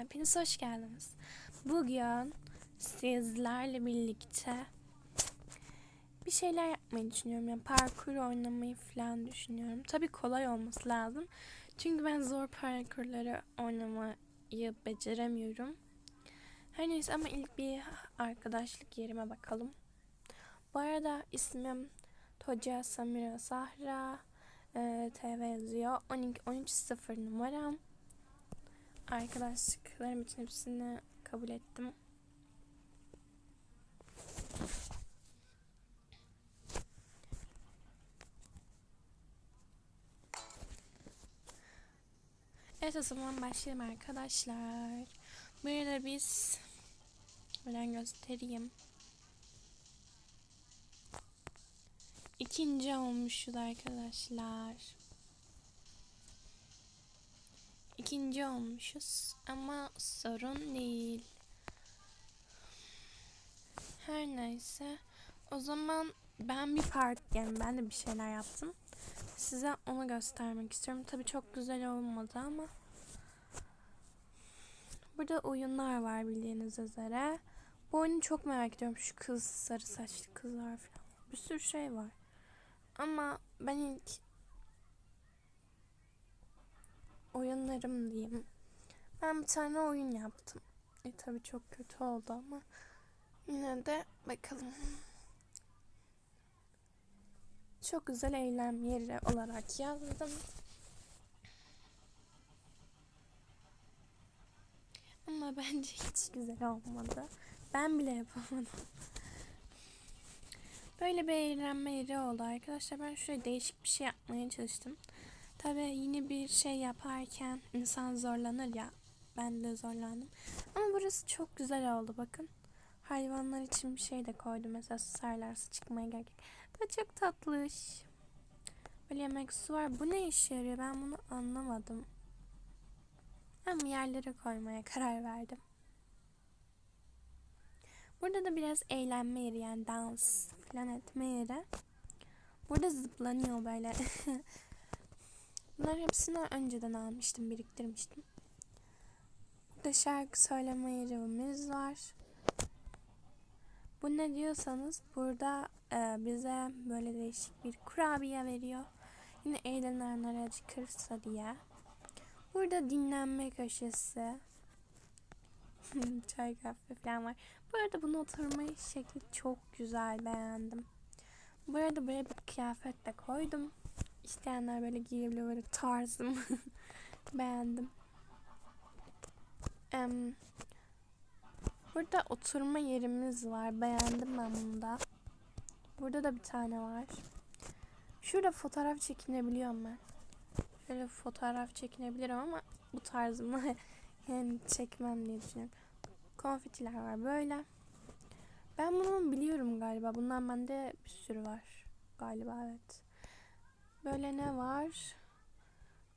Hepiniz hoş geldiniz. Bugün sizlerle birlikte bir şeyler yapmayı düşünüyorum. Yani parkur oynamayı falan düşünüyorum. Tabii kolay olması lazım. Çünkü ben zor parkurları oynamayı beceremiyorum. Her neyse ama ilk bir arkadaşlık yerime bakalım. Bu arada ismim Toca Samira Sahra. Ee, TV yazıyor. 12 13 0 numaram. Arkadaşlıklarım için hepsini kabul ettim. Evet o zaman başlayalım arkadaşlar. Burada biz buradan göstereyim. İkinci olmuşuz arkadaşlar. İkinci olmuşuz ama sorun değil. Her neyse o zaman ben bir part yani ben de bir şeyler yaptım. Size onu göstermek istiyorum. Tabii çok güzel olmadı ama burada oyunlar var bildiğiniz üzere. Bu oyunu çok merak ediyorum. Şu kız sarı saçlı kızlar falan. Bir sürü şey var. Ama ben ilk oyunlarım diyeyim. Ben bir tane oyun yaptım. E tabii çok kötü oldu ama yine de bakalım. Çok güzel eylem yeri olarak yazdım. Ama bence hiç güzel olmadı. Ben bile yapamadım. Böyle bir eğlenme yeri oldu arkadaşlar. Ben şuraya değişik bir şey yapmaya çalıştım. Tabii yine bir şey yaparken insan zorlanır ya. Ben de zorlandım. Ama burası çok güzel oldu bakın. Hayvanlar için bir şey de koydum. Mesela susarlarsa çıkmaya gerek. Bu çok tatlış. Böyle yemek su var. Bu ne işe yarıyor? Ben bunu anlamadım. Ama yerlere koymaya karar verdim. Burada da biraz eğlenme yeri yani dans falan etme yeri. Burada zıplanıyor böyle. Bunların hepsini önceden almıştım, biriktirmiştim. Burada şarkı söyleme yerimiz var. Bu ne diyorsanız burada e, bize böyle değişik bir kurabiye veriyor. Yine eğlenenler acıkırsa diye. Burada dinlenme köşesi. Çay kahve falan var. Bu arada bunu oturma şekli çok güzel beğendim. Bu arada böyle bir kıyafet de koydum. İsteyenler böyle giyebilir böyle tarzım. beğendim. Um, burada oturma yerimiz var. Beğendim ben bunu da. Burada da bir tane var. Şurada fotoğraf çekinebiliyorum ben. Şöyle fotoğraf çekinebilirim ama bu tarzımla yani çekmem diye düşünüyorum. Konfetiler var böyle. Ben bunu biliyorum galiba. Bundan bende bir sürü var. Galiba evet. Böyle ne var?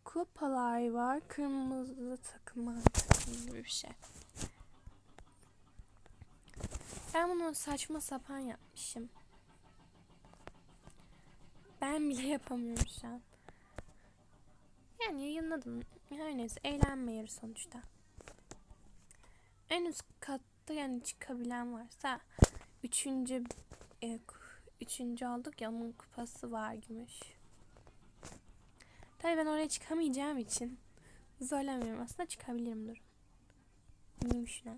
Kupalar var. Kırmızı takım takım gibi bir şey. Ben bunu saçma sapan yapmışım. Ben bile yapamıyorum şu an. Yani yayınladım. Her neyse eğlenme yeri sonuçta. En üst katta yani çıkabilen varsa üçüncü e, üçüncü olduk ya onun kupası var gümüş. Tabii ben oraya çıkamayacağım için zorlamıyorum. Aslında çıkabilirim dur. Neymiş ne?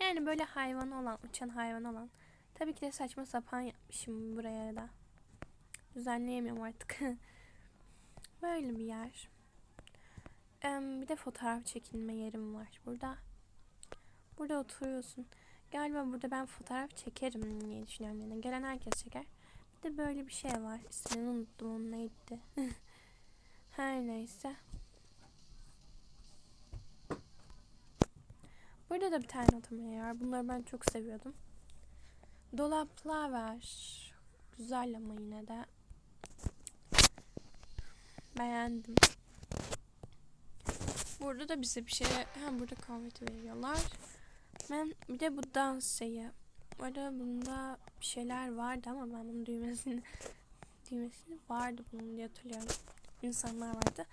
Yani böyle hayvan olan, uçan hayvan olan. Tabii ki de saçma sapan yapmışım buraya da. Düzenleyemiyorum artık. böyle bir yer. bir de fotoğraf çekilme yerim var burada. Burada oturuyorsun. Galiba burada ben fotoğraf çekerim diye düşünüyorum. Yani gelen herkes çeker. Bir de böyle bir şey var. İsmini unuttum. Onun neydi? Her neyse. Burada da bir tane yeri var. Bunları ben çok seviyordum. Dolaplar var. Güzel ama yine de. Beğendim. Burada da bize bir şey... Ha, burada kahve veriyorlar. Ben bir de bu dans şeyi. Orada bunda bir şeyler vardı ama ben bunun düğmesini düğmesini vardı bunun diye hatırlıyorum. İnsanlar vardı.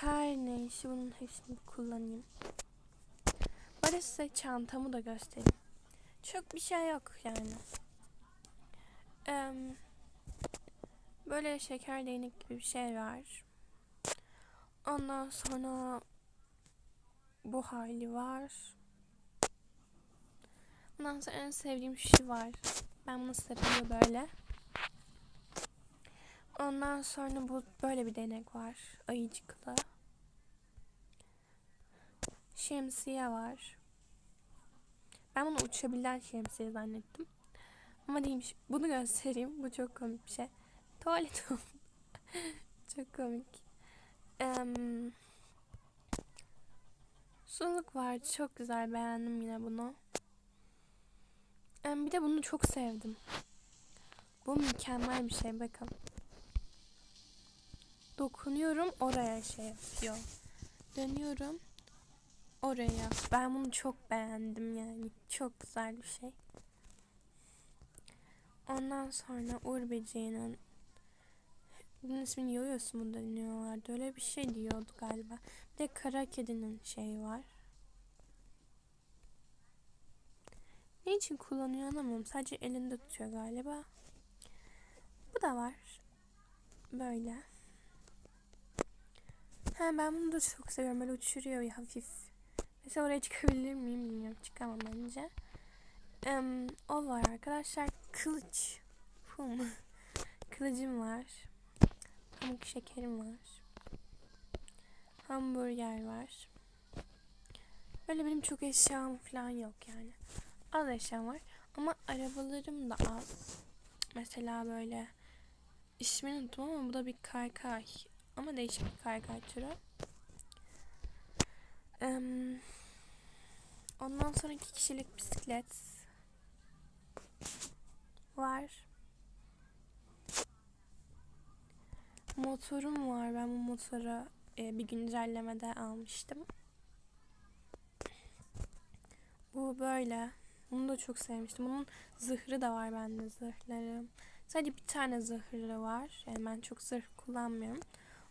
Her neyse bunun hepsini kullanayım. Böyle size çantamı da göstereyim. Çok bir şey yok yani. Em, böyle şeker değnek gibi bir şey var. Ondan sonra bu hali var. Ondan sonra en sevdiğim şu var. Ben bunu sarıyor böyle. Ondan sonra bu böyle bir denek var. Ayıcıklı. Şemsiye var. Ben bunu uçabilen şemsiye zannettim. Ama değilmiş. Bunu göstereyim. Bu çok komik bir şey. Tuvalet çok komik. Em, suluk var. Çok güzel. Beğendim yine bunu. Em, bir de bunu çok sevdim. Bu mükemmel bir şey. Bakın. Dokunuyorum. Oraya şey yapıyor. Dönüyorum. Oraya. Ben bunu çok beğendim yani. Çok güzel bir şey. Ondan sonra Uğur Böceği'nin bunun ismini yoyosu mu deniyorlardı? Öyle bir şey diyordu galiba. Bir de Kara Kedi'nin şeyi var. Ne için kullanıyor anlamıyorum. Sadece elinde tutuyor galiba. Bu da var. Böyle. Ha ben bunu da çok seviyorum. Böyle uçuruyor ya hafif. Mesela oraya çıkabilir miyim bilmiyorum. Çıkamam bence. Em, o var arkadaşlar. Kılıç. Hum. Kılıcım var. Pamuk şekerim var. Hamburger var. Böyle benim çok eşyam falan yok yani. Az eşyam var. Ama arabalarım da az. Mesela böyle ismini unuttum ama bu da bir kaykay. Ama değişik bir kaykay. Em, ondan sonra iki kişilik bisiklet var. Motorum var. Ben bu motoru e, bir güncellemede almıştım. Bu böyle. Bunu da çok sevmiştim. Bunun zırhı da var bende zırhlarım. Sadece bir tane zırhı var. Yani ben çok zırh kullanmıyorum.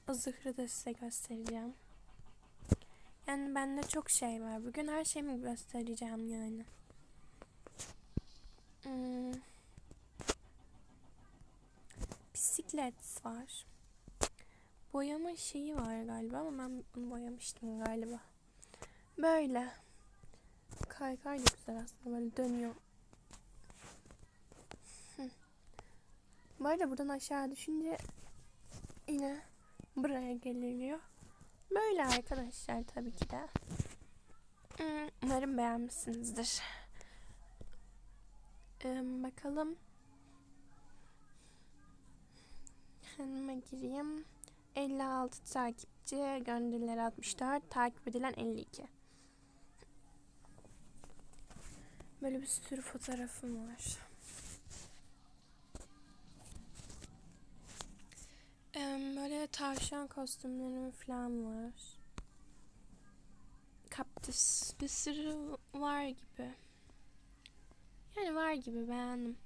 O zırhı da size göstereceğim. Yani bende çok şey var. Bugün her şeyimi göstereceğim yani. Hmm. Bisiklet var. Boyama şeyi var galiba ama ben bunu boyamıştım galiba. Böyle. Kaykay da güzel aslında böyle dönüyor. Bu arada buradan aşağı düşünce yine buraya geliliyor. Böyle arkadaşlar tabii ki de. Hmm, Umarım beğenmişsinizdir. Ee, bakalım. Hemen gireyim. 56 takipçi, gönderileri 64, takip edilen 52. Böyle bir sürü fotoğrafım var. Ee, böyle tavşan kostümlerim falan var. Kaktüs bir sürü var gibi. Yani var gibi beğendim.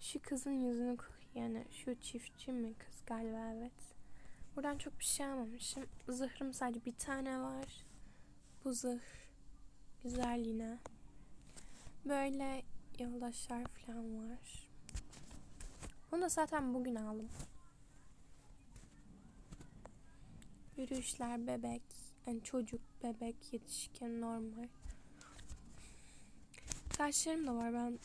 Şu kızın yüzünü yani şu çiftçi mi kız galiba evet. Buradan çok bir şey almamışım. Zırhım sadece bir tane var. Bu zırh güzel yine. Böyle yoldaşlar falan var. Bunu da zaten bugün aldım. Yürüyüşler bebek, yani çocuk, bebek, yetişkin, normal. Saçlarım da var. Ben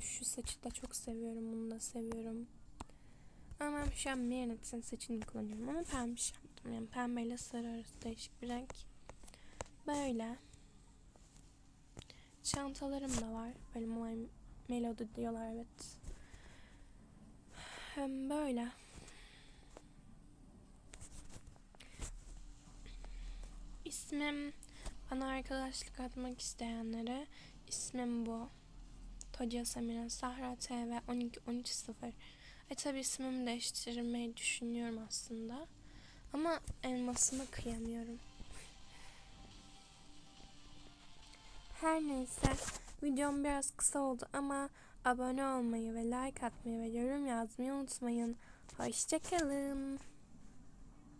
şu saçı da çok seviyorum. Bunu da seviyorum. Ama ben an Marinette'in saçını kullanıyorum. Ama pembe yaptım. Yani pembeyle sarı arası değişik bir renk. Böyle. Çantalarım da var. Böyle my melody diyorlar evet. Hem böyle. İsmim bana arkadaşlık atmak isteyenlere ismim bu. Toca Samira Sahra TV 12 13 0. E tabi ismimi değiştirmeyi düşünüyorum aslında. Ama elmasıma kıyamıyorum. Her neyse videom biraz kısa oldu ama abone olmayı ve like atmayı ve yorum yazmayı unutmayın. Hoşçakalın.